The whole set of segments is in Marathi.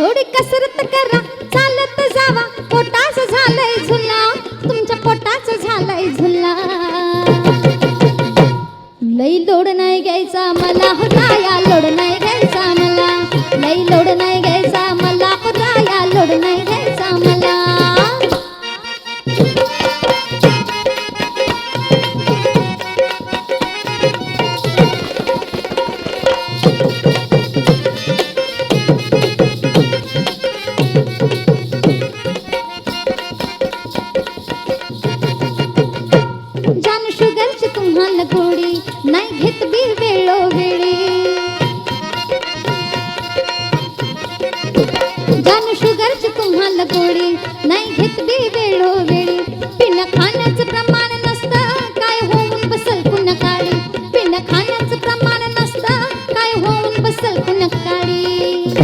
थोडी कसरत करा चालत जावा. पोटाच झालंय झुला. तुमच्या पोटाच झालंय झुला. लई लोड नाही घ्यायचा मला होता या लोड नाही घ्यायचा मला. लई लोड नाही घ्यायचा मला होता या लोड नाही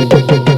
Yeah, yeah.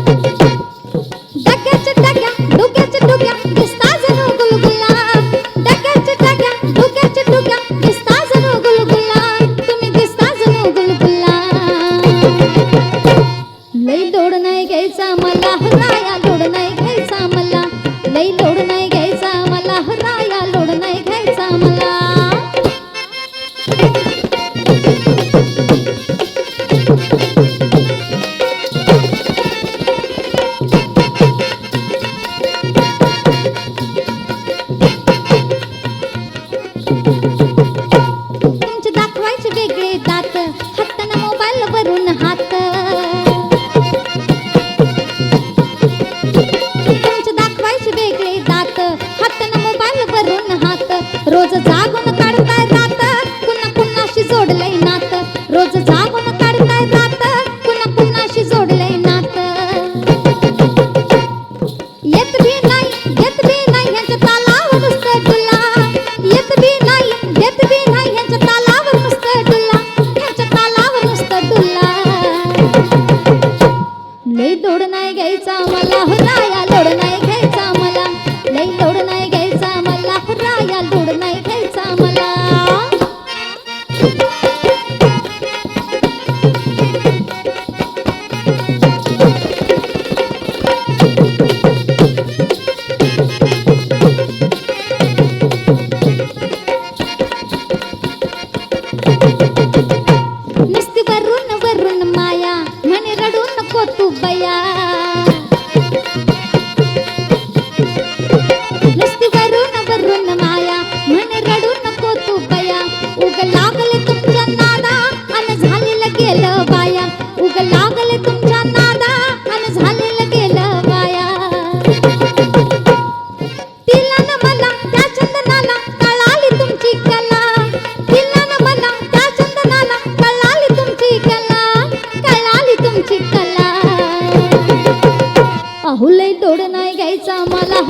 घ्यायचा मला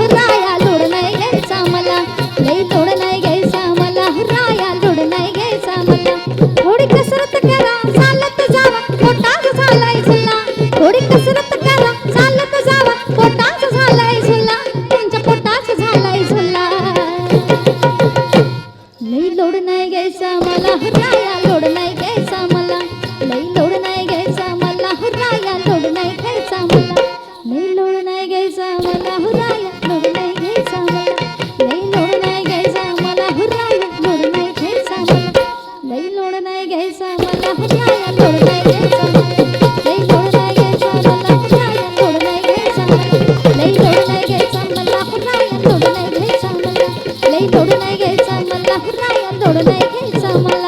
लोड नाही घ्यायचा मला. लई नाही घ्यायचा मला राया लोड नाही घ्यायचा मला. थोडी कसरत करा चालत जावा पोटाच झालाय झुला. थोडी कसरत करा चालत जावा पोटाच झालाय झुला. त्यांच्या पोटाच झालाय झुला. लई लोड नाही घ्यायचा मला सोडून समला